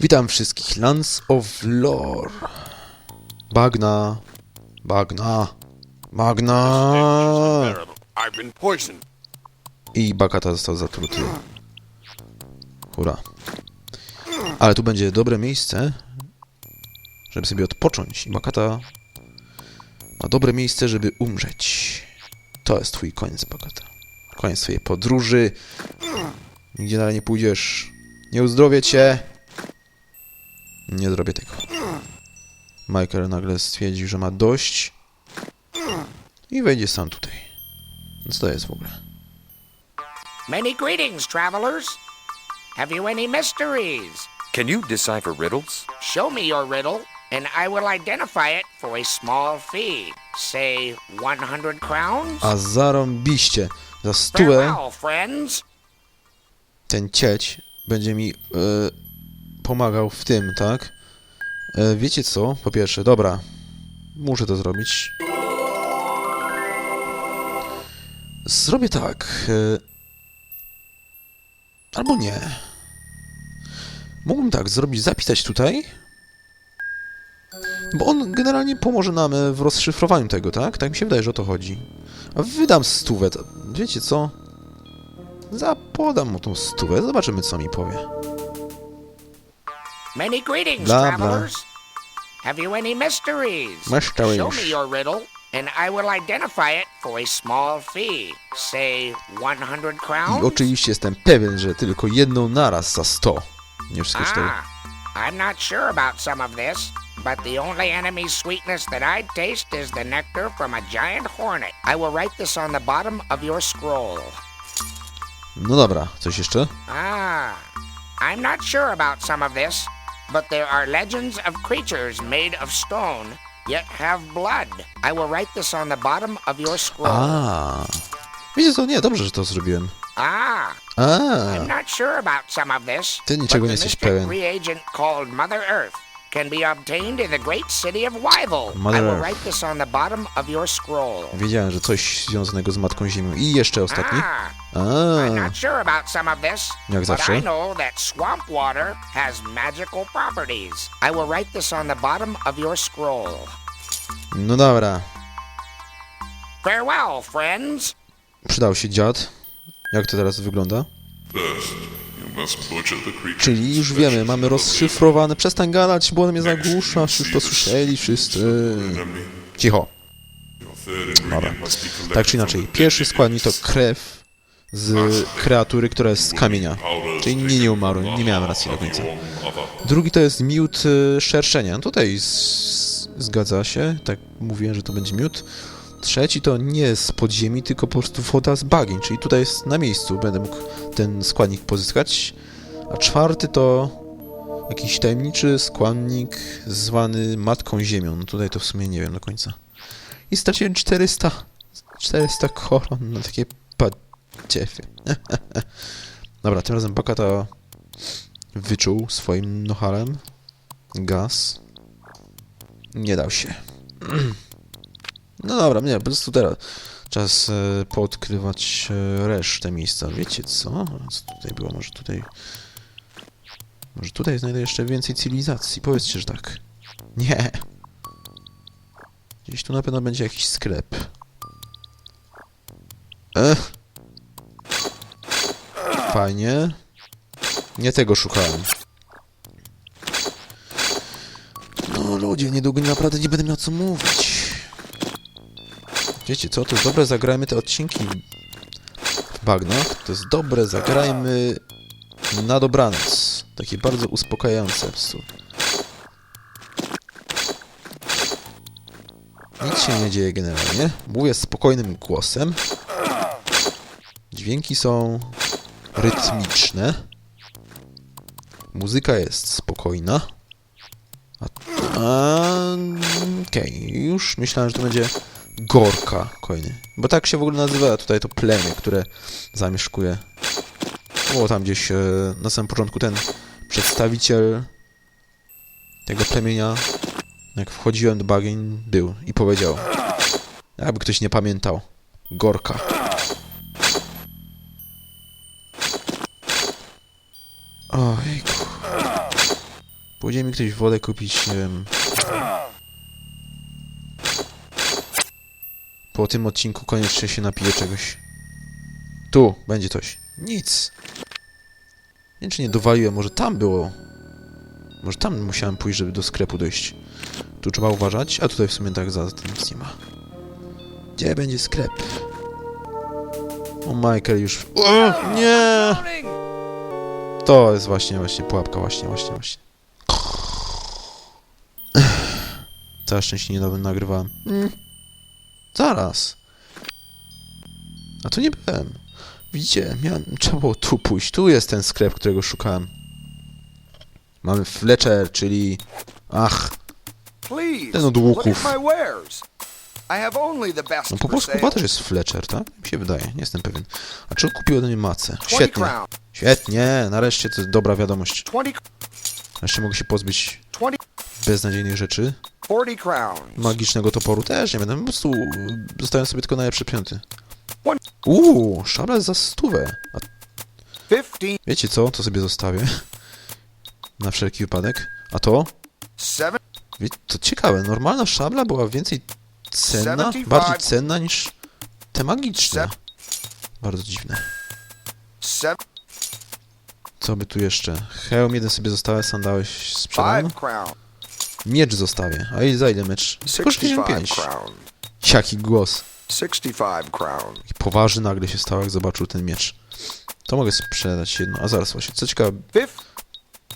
Witam wszystkich. Lance of Lore. Bagna. Bagna. Bagna. I Bakata został zatruty. Hurra. Ale tu będzie dobre miejsce, żeby sobie odpocząć. I Bakata ma dobre miejsce, żeby umrzeć. To jest twój koniec, Bakata. Koniec swojej podróży. Nigdzie dalej nie pójdziesz. Nie uzdrowię cię. Nie zrobię tego. Michael nagle stwierdził, że ma dość. I wejdzie sam tutaj. Co to jest w ogóle? Many greetings, travelers. Have you any mysteries? Can you decipher riddles? Show me your riddle, and I will identify it for a small fee. Say 100 crowns? A zarąbiście. Za stówę Farewell, friends. ten cieć będzie mi e, pomagał w tym, tak? E, wiecie co? Po pierwsze, dobra. Muszę to zrobić. Zrobię tak. E, albo nie. Mógłbym tak zrobić, zapisać tutaj. Bo on generalnie pomoże nam e, w rozszyfrowaniu tego, tak? Tak mi się wydaje, że o to chodzi. A wydam stówę. Wiecie co? Zapodam mu tą stówę, zobaczymy co mi powie. Many greetings, Blah, blah. travelers. Have you any mysteries? Mysteries. Show me your riddle, and I will identify it for a small fee. Say 100 crowns. I oczywiście jestem pewien, że tylko jedną naraz za 100. Nie wszystkie. Ah, I'm not sure about some of this, but the only enemy sweetness that I'd taste is the nectar from a giant hornet. I will write this on the bottom of your scroll. No dobra, coś jeszcze? Ah, I'm not sure about some of this, but there are legends of creatures made of stone, yet have blood. I will write this on the bottom of your scroll. A. Wiecie co, nie, dobrze, że to zrobiłem. Ah, A. I'm not sure about some of this, Ty niczego but nie the jesteś mystic pewien. reagent called Mother Earth can be obtained in the great city of Wyville. Mother I will write this on the bottom of your scroll. Wiedziałem, że coś związanego z Matką Ziemią. I jeszcze ostatni. Ah, A. I'm not sure about some of this, Jak but zawsze. I know that swamp water has magical properties. I will write this on the bottom of your scroll. No dobra. Farewell, friends. Przydał się dziad. Jak to teraz wygląda? You Czyli już wiemy, mamy rozszyfrowane. Przestań gadać, bo on mnie zagłusza. Już to słyszeli wszyscy. Cicho. Dobra. Tak czy inaczej, pierwszy składnik to krew z kreatury, która jest z kamienia. Czyli nie, nie umarłem, nie miałem racji do końca. Drugi to jest miód y, szerszenia. No Tutaj zgadza się, tak mówiłem, że to będzie miód. Trzeci to nie z podziemi, tylko po prostu woda z bagien, czyli tutaj jest na miejscu, będę mógł ten składnik pozyskać. A czwarty to jakiś tajemniczy składnik zwany Matką Ziemią. No tutaj to w sumie nie wiem do końca. I straciłem 400, 400 koron na takie padziefy. Dobra, tym razem Bakata wyczuł swoim nohalem gaz. Nie dał się. No dobra, nie, po prostu teraz czas e, poodkrywać e, resztę miejsca. Wiecie co? Co tutaj było? Może tutaj... Może tutaj znajdę jeszcze więcej cywilizacji. Powiedzcie, że tak. Nie. Gdzieś tu na pewno będzie jakiś sklep. Ech. Fajnie. Nie tego szukałem. No ludzie, niedługo naprawdę nie będę miał co mówić. Wiecie co, to jest dobre, zagrajmy te odcinki w bagnach. To jest dobre, zagrajmy na dobranoc. Takie bardzo uspokajające po prostu. Nic się nie dzieje generalnie. Mówię spokojnym głosem. Dźwięki są rytmiczne. Muzyka jest spokojna. Okej, już myślałem, że to będzie Gorka kolejny. Bo tak się w ogóle nazywa tutaj to plemię, które zamieszkuje. Było tam gdzieś e, na samym początku ten przedstawiciel tego plemienia, jak wchodziłem do bagien, był i powiedział, jakby ktoś nie pamiętał, Gorka. Ojku. Pójdzie mi ktoś wodę kupić, nie wiem. Po tym odcinku koniecznie się napiję czegoś. Tu, będzie coś. Nic. Nie wiem, czy nie dowaliłem, może tam było. Może tam musiałem pójść, żeby do sklepu dojść. Tu trzeba uważać, a tutaj w sumie tak za tym nic nie ma. Gdzie będzie sklep? O, Michael już... O, nie! To jest właśnie, właśnie pułapka, właśnie, właśnie, właśnie. Całe szczęście nie nowym nagrywałem. Mm. Zaraz. A tu nie byłem. Widzicie, miałem, trzeba było tu pójść. Tu jest ten sklep, którego szukałem. Mamy Fletcher, czyli... Ach, Ten od łuków. no po polsku chyba też jest Fletcher, tak? Mi się wydaje, nie jestem pewien. A czy on kupił ode mnie macę? 20 Świetnie, świetnie, nareszcie to jest dobra wiadomość. 20, Nareszcie mogę się pozbyć 20, beznadziejnych rzeczy. 40 crowns. Magicznego toporu też nie będę, po prostu zostawiam sobie tylko najlepsze piąty. Uuu, szabla za stówę. A 15, wiecie co? To sobie zostawię. Na wszelki wypadek. A to? 7, Wie- To ciekawe, normalna szabla była więcej cenna, 75. bardziej cenna niż te magiczne. Bardzo dziwne. 7, Co by tu jeszcze? Hełm jeden sobie zostawię, sandały sprzedam. 5 crown. Miecz zostawię. A i za ile miecz? Tylko 65 65. crown. Jaki głos. 65 crown. Poważny nagle się stał, jak zobaczył ten miecz. To mogę sprzedać jedno. A zaraz właśnie, co ciekawe, 5,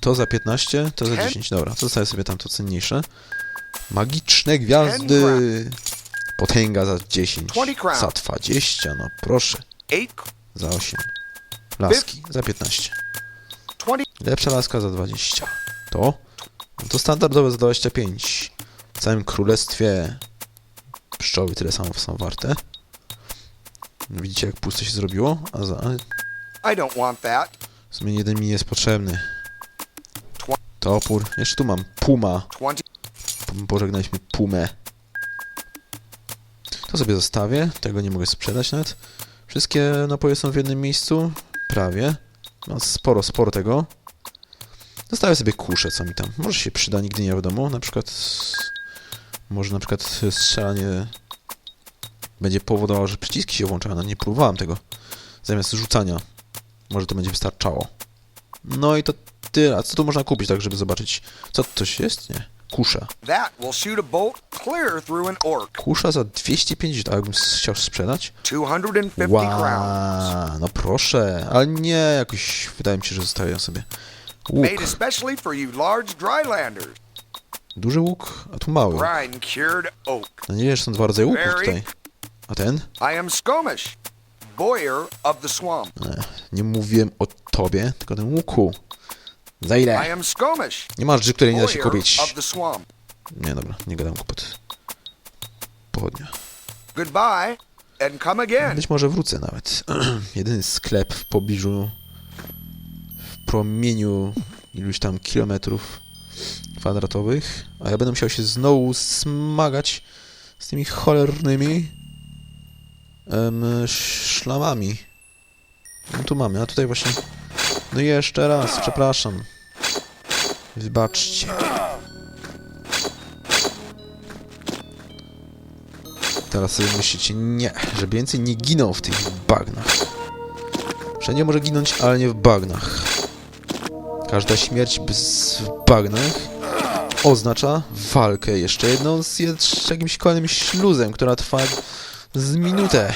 to za 15, to za Ten- 10. Dobra, to zostawię sobie tamto cenniejsze. Magiczne gwiazdy. Potęga za 10. 20 crown. Za 20, no proszę. 8, Za 8. Laski za 15. 20, Lepsza laska za 20. To? To standardowe za 25. W całym królestwie pszczoły tyle samo są warte. Widzicie jak pusto się zrobiło? A za... I don't want that. W sumie jeden mi jest potrzebny. Topór. Jeszcze tu mam Puma. 20, P- Pożegnaliśmy Pumę. To sobie zostawię. Tego nie mogę sprzedać nawet. Wszystkie napoje są w jednym miejscu. Prawie. No sporo, sporo tego. Zostawię sobie kuszę, co mi tam. Może się przyda, nigdy nie wiadomo. Na przykład... Może na przykład strzelanie będzie powodowało, że przyciski się włączają. No nie próbowałem tego. Zamiast rzucania. Może to będzie wystarczało. No i to tyle. A co tu można kupić, tak żeby zobaczyć? Co to coś jest? Nie. Kusza. Kusza za 250, a jakbym chciał sprzedać? 250 crowns. Wow, no proszę, ale nie, jakoś wydaje mi się, że zostawię ją sobie. Łuk, Made especially for you large drylanders. duży łuk, a tu mały. Brine cured oak. No nie wiesz, są dwa rodzaje łuków tutaj. A ten? I am Skomish, boyer of the swamp. Nie mówiłem o tobie, tylko o tym łuku. Za I ile? am Skomish, Nie masz rzeczy, której nie da się boyer kupić. of the swamp. Nie, dobra, nie gadam kłopot. Pochodnia. Goodbye, and come again. Być może wrócę nawet. Jedyny sklep w pobliżu, promieniu iluś tam kilometrów kwadratowych, a ja będę musiał się znowu smagać z tymi cholernymi em, szlamami. No tu mamy, a tutaj właśnie... No i jeszcze raz, przepraszam. Wybaczcie. Teraz sobie myślicie, nie, że więcej nie giną w tych bagnach. Wszędzie może ginąć, ale nie w bagnach. Każda śmierć w bagnach oznacza walkę jeszcze jedną z, jed- z jakimś kolejnym śluzem, która trwa z minutę.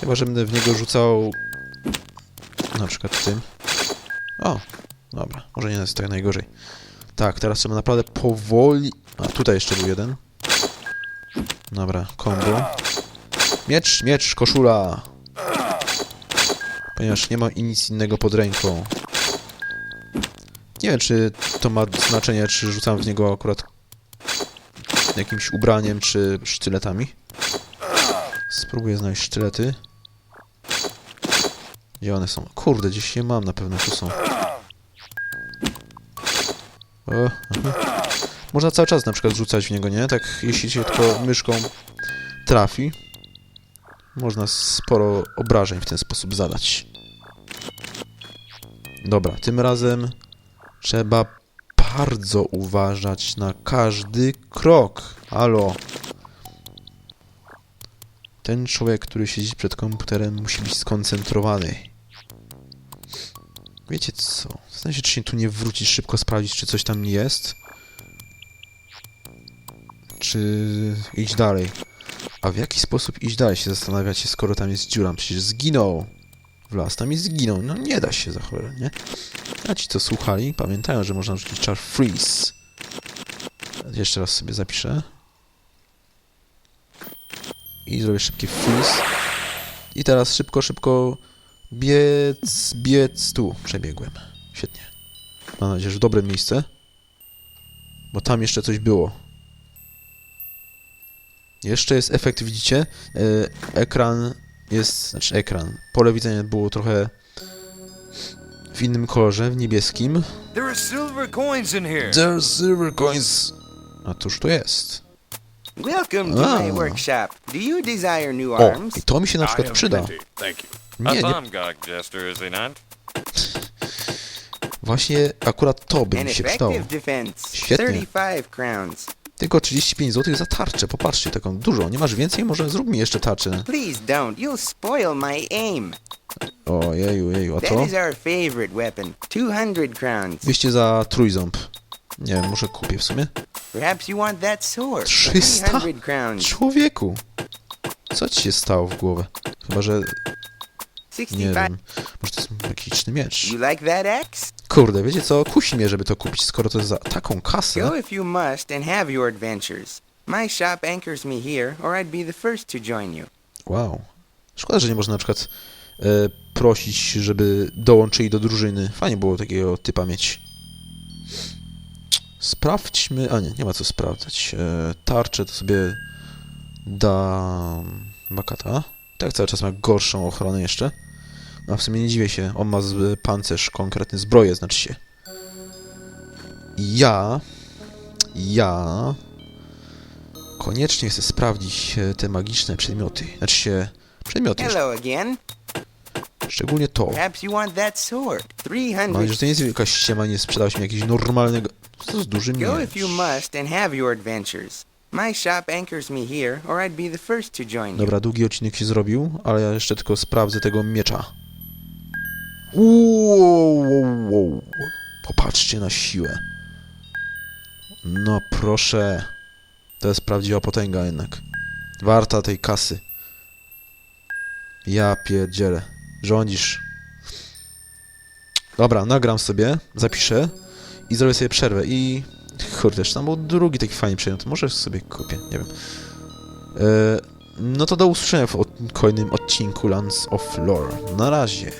Chyba, że będę w niego rzucał na przykład tym. O, dobra, może nie jest tak najgorzej. Tak, teraz trzeba naprawdę powoli... A, tutaj jeszcze był jeden. Dobra, combo. Miecz, miecz, koszula. Ponieważ nie ma i nic innego pod ręką. Nie wiem, czy to ma znaczenie, czy rzucam w niego akurat jakimś ubraniem, czy sztyletami. Spróbuję znaleźć sztylety. Gdzie one są? Kurde, gdzieś je mam na pewno, tu są. O. Można cały czas na przykład rzucać w niego, nie? Tak, jeśli się tylko myszką trafi. Można sporo obrażeń w ten sposób zadać. Dobra, tym razem trzeba bardzo uważać na każdy krok. Halo. Ten człowiek, który siedzi przed komputerem, musi być skoncentrowany. Wiecie co? Zastanawiam się, czy się tu nie wrócić, szybko sprawdzić, czy coś tam nie jest. Czy iść dalej. A w jaki sposób iść dalej się zastanawiacie, skoro tam jest dziura? Przecież zginął. W las tam i zginął. No nie da się za cholerę, nie? A ci, co słuchali, pamiętają, że można rzucić czar freeze. Jeszcze raz sobie zapiszę. I zrobię szybki freeze. I teraz szybko, szybko biec, biec tu. Przebiegłem. Świetnie. Mam nadzieję, że dobre miejsce. Bo tam jeszcze coś było. Jeszcze jest efekt, widzicie? E, ekran jest, znaczy ekran. Pole widzenia było trochę w innym kolorze, w niebieskim. There are silver coins in here. There are silver coins. A cóż to jest? Welcome to my workshop. Do you desire new O, arms? i to mi się na przykład przyda. Nie, nie, właśnie akurat to by mi się przydało. Świetnie. 35 crowns. Tylko 35 zł za tarczę, popatrzcie, taką dużą. Nie masz więcej? Może zrób mi jeszcze tarczę. Please don't. You'll spoil my aim. O, jeju, jeju, a That to? is our favorite weapon. 200 crowns. 200 za trójząb. Nie wiem, może kupię w sumie. Perhaps you want that sword. 300? 300 crowns. Człowieku! Co ci się stało w głowę? Chyba, że, nie 65. wiem, może to jest magiczny miecz. You like that axe? Kurde, wiecie co? Kusi mnie, żeby to kupić, skoro to jest za taką kasę. Go if you must and have your adventures. My shop anchors me here, or I'd be the first to join you. Wow. Szkoda, że nie można na przykład e, prosić, żeby dołączyli do drużyny. Fajnie było takiego typa mieć. Sprawdźmy... A nie, nie ma co sprawdzać. E, tarczę to sobie da... Bakata. Tak cały czas ma gorszą ochronę jeszcze. A w sumie nie dziwię się. On ma z, pancerz, konkretny zbroję, znaczy się. Ja... Ja... Koniecznie chcę sprawdzić e, te magiczne przedmioty. Znaczy się... Przedmioty. Hello again. Szczególnie to. Mam nadzieję, 300 że to nie jest jakaś ściema, nie sprzedałeś mi jakiegoś normalnego... Co to z dużym Go if you must and have your adventures. My shop anchors me here, or I'd be the first to join you. Dobra, długi odcinek się zrobił, ale ja jeszcze tylko sprawdzę tego miecza. Wow. Popatrzcie na siłę. No proszę. To jest prawdziwa potęga jednak. Warta tej kasy. Ja pierdzielę. Rządzisz. Dobra, nagram sobie, zapiszę i zrobię sobie przerwę i... Kurde, tam był drugi taki fajny przedmiot. Może sobie kupię, nie wiem. E, no to do usłyszenia w kolejnym odcinku Lands of Lore. Na razie.